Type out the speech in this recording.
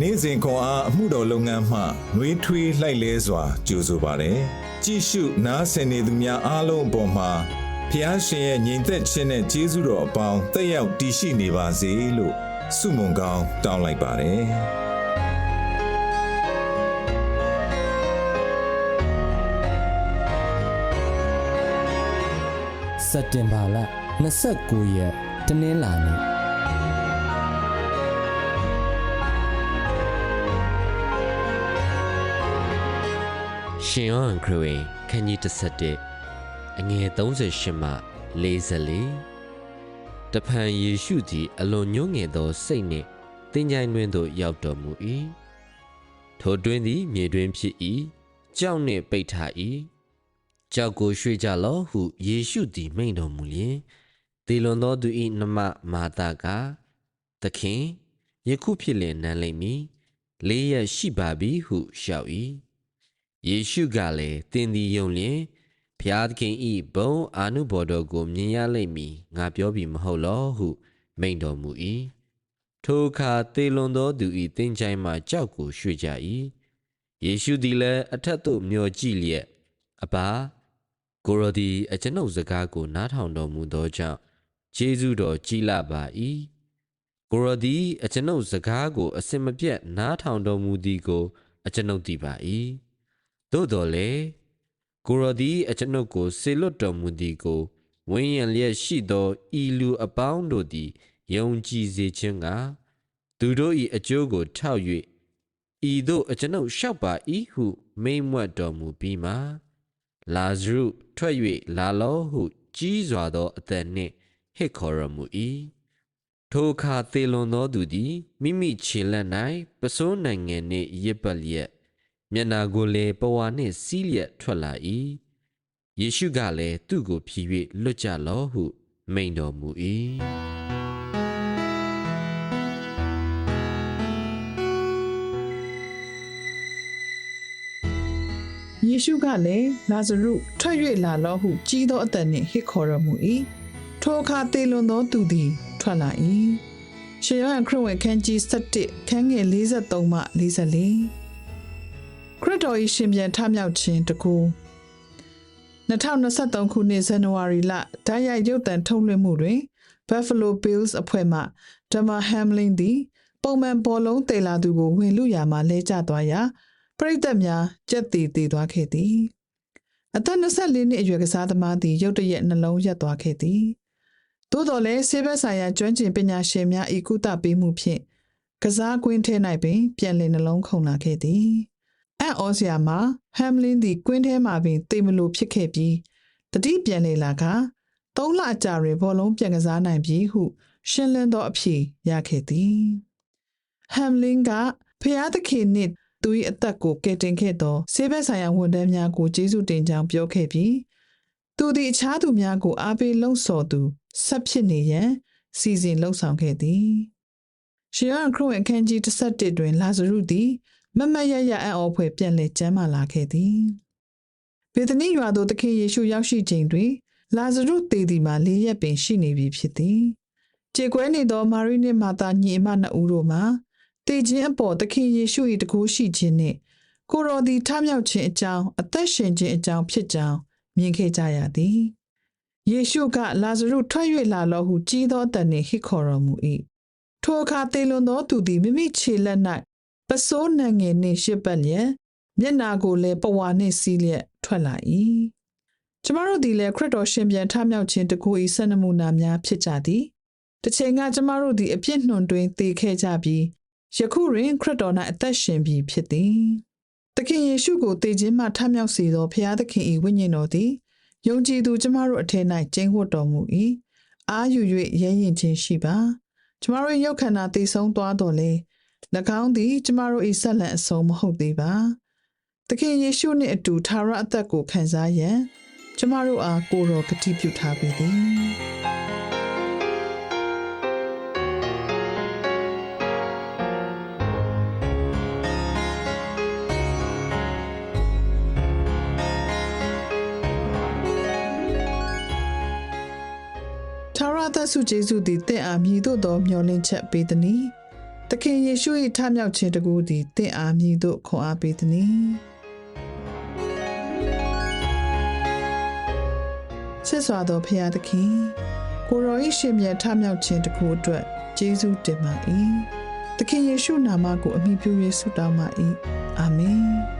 နေ့စဉ်ခွန်အားအမှုတော်လုပ်ငန်းမှနှွေးထွေးလှိုက်လဲစွာကြိုဆိုပါတယ်ကြည့်ရှုနားဆင်နေသူများအားလုံးအပေါ်မှာဖျားရှင်ရဲ့ညီသက်ခြင်းနဲ့ကျေးဇူးတော်အပေါင်းတက်ရောက်တည်ရှိနေပါစေလို့ဆုမွန်ကောင်းတောင်းလိုက်ပါတယ်စက်တင်ဘာလ29ရက်တနင်္လာနေ့ ရှင်ယောဟန်ခရစ်ဝင်ခန်းကြီး31အငယ်38မှ44တဖန်ယေရှုသည်အလွန်ညှိုးငယ်သောစိတ်နှင့်တင်ကြိုင်တွင်သို့ရောက်တော်မူ၏ထိုတွင်သည်မြေတွင်ဖြစ်၏ကြောက်နှင့်ပိတ်ထား၏ကြောက်ကိုရွှေ့ကြလော့ဟုယေရှုသည်မိန့်တော်မူလျင်တေလွန်သောသူ၏နှမမာတာကသခင်ယခုဖြစ်လျင်နန်းလိမ့်မည်လေးရက်ရှိပါပြီဟုလျှောက်၏ ယေရှုကလည်းတင်သည်ယုံလျင်ဖျားသခင်ဤဘုံအာနုဘော်တော်ကိုမြင်ရလိမ့်မည်ငါပြောပြီမဟုတ်လောဟု မိန့်တော်မူ၏ထိုအခါတေလွန်သောသူဤတင်ချိုင်းမှကြောက်ကိုရွှေ့ကြ၏ယေရှုသည်လည်းအထက်သို့မျှော်ကြည့်လျက်အဘာကိုရောဒီအကျွန်ုပ်စကားကိုနားထောင်တော်မူသောကြောင့်ဂျေဇုတော်ကြီးလာပါ၏ကိုရောဒီအကျွန်ုပ်စကားကိုအစင်မပြတ်နားထောင်တော်မူသည်ကို အကျွန်ုပ်သိပါ၏ သို့တော်လည်းကိုရောဒီအကျွန်ုပ်ကိုဆေလွတ်တော်မူသည်ကိုဝင်းရံလျက်ရှိသောဤလူအပေါင်းတို့သည်ယုံကြည်စေခြင်းကသူတို့၏အကျိုးကိုထောက်၍ဤသို့အကျွန်ုပ်လျှောက်ပါ၏ဟုမိန့်မြတ်တော်မူပြီးမှလာဇရုထွက်၍လာလောဟုကြီးစွာသောအသက်နှင့်ဟစ်ခေါ်တော်မူ၏ထိုအခါသေလွန်သောသူသည်မိမိခြေလက်၌ပစိုးနိုင်ငံနှင့်ရစ်ပတ်လျက် မျက်နာကိုလည်းပဝါနှင့်စီးလျက်ထွက်လာ၏ယေရှုကလည်းသူ့ကိုဖြီး၍လွတ်ကြလောဟု မိန့်တော်မူ၏။ယေရှုကလည်းလာဇရုထွက်၍လာလော့ဟုကြီးသောအသက်နှင့်ဟစ်ခေါ်တော်မူ၏ထိုအခါတေလွန်သောသူသည် ထွက်လာ၏ရှေယောဟန်ခရစ်ဝင်ခန်းကြီး7ခန်းငယ်53မှ44 ခရစ်တော်၏ရှင်ပြန်ထမြောက်ခြင်းတကူ2023ခုနှစ်ဇန်နဝါရီလဓာတ်ရိုက်ရုပ်သံထုတ်လွှင့်မှုတွင် Buffalo Bills အဖွဲ့မှ Dama Hamlin သည်ပုံမှန်ဘောလုံးတေလာသူကိုဝင်လူရာမှလဲကျသွားရာပရိသတ်များကြက်တီတည်သွားခဲ့သည်အသက်24နှစ်အရွယ်ကစားသမားသည်ရုတ်တရက်နှလုံးရက်သွားခဲ့သည်သို့တော်လည်းဆေးဘက်ဆိုင်ရာကျွမ်းကျင်ပညာရှင်များဤကုသပေးမှုဖြင့်ကစားကွင်းထဲ၌ပင်ပြန်လည်နှလုံးခုန်လာခဲ့သည် အံ့ဩစရာမှာဟမ်လင်းသည်ကွင်းထဲမှာပင်တိမ်မလို့ဖြစ်ခဲ့ပြီးတတိပြန်လေလာကသုံးလအကြာတွင်ဘောလုံးပြန်ကစားနိုင်ပြီဟု ရှင်းလင်းသောအဖြေရခဲ့သည်ဟမ်လင်းကဖျားသခင်နှင့်သူ၏အသက်ကိုကယ်တင်ခဲ့သောဆေးဘက်ဆိုင်ရာဝန်ထမ်းများကိုကျေးဇူးတင်ကြောင်းပြောခဲ့ပြီးသူသည်အခြားသူများကိုအားပေးလှုံ့ဆော်သူဆက်ဖြစ်နေရန်စီစဉ်လှုံ့ဆော်ခဲ့သည်ရှေယန်ခရစ်ဝင်အခန်းကြီး17တွင်လာဇရုသည် မမတ်ရရအံ့ဩဖွယ်ပြန်လည်ကျမ်းမာလာခဲ့သည်ဘေသနိရွာသို့သခင်ယေရှုရောက်ရှိချိန်တွင်လာဇရုသေသည်မှာလေးရက်ပင်ရှိနေပြီဖြစ်သည်ကြေကွဲနေသောမာရိနှင့်မာသာညီအမနှစ်ဦးတို့မှာတည်ခြင်းအပေါ်သခင်ယေရှု၏တကူရှိခြင်းနှင့်ကိုရောသည်ထမြောက်ခြင်းအကြောင်းအသက်ရှင်ခြင်းအကြောင်းဖြစ်ကြောင်းမြင်ခဲ့ကြရသည်ယေရှုကလာဇရုထွက်၍လာလောဟုကြီးသောအတန်နှင့်ဟစ်ခေါ်တော်မူ၏ထိုအခါသေလွန်သောသူသည်မိမိခြေလက်၌ ပစိုးနံငယ်နှင့်ရှစ်ပတ်လျက်မျက်နာကိုလည်းပဝါနှင့်စီးလျက်ထွက်လာ၏ကျမတို့သည်လည်းခရစ်တော်ရှင်ပြန်ထမြောက်ခြင်းတကူ၏စံနမူနာများဖြစ်ကြသည်တစ်ချိန်ကကျမတို့သည်အပြစ်နှွန်တွင်တည်ခဲ့ကြပြီးယခုတွင်ခရစ်တော်၌အသက်ရှင်ပြီးဖြစ်သည်။သခင်ယေရှုကိုတည်ခြင်းမှထမြောက်စေသောဖခင်သခင်၏ဝိညာဉ်တော်သည်ယုံကြည်သူကျမတို့အထက်၌ကျင်းဝတ်တော်မူ၏။အာယူ၍ရဲရင်ခြင်းရှိပါ။ကျမတို့ရုပ်ခန္ဓာတည်ဆုံးသွားတော်လေ၎ င်းသည် ကျမတို့၏ဆက်လံအဆုံးမဟုတ်သေးပါ။သခင်ယေရှုနှင့်အတူသာရအသက်ကိုခံစားရန်ကျမတို့အားကိုယ်တော်ဂတိပြုထားပေသည်။ထာဝရသက်ဆုကျေးဇူးသည်တင့်အားမြည်သို့သောမျောလင့်ချက်ပေးသည်နီ သခင်ယေရှု၏ထမြောက်ခြင်းတကူသည်တင့်အားမြည်သို့ခွန်အားပေးသည်။ချစ်စွာသောဖရာသခင်ကိုရော၏ရှင်မြတ်ထမြောက်ခြင်းတကူအတွက်ကျေးဇူးတင်ပါ၏။သခင်ယေရှုနာမကိုအမိပြု၍ဆုတောင်းပါ၏။အာမင်။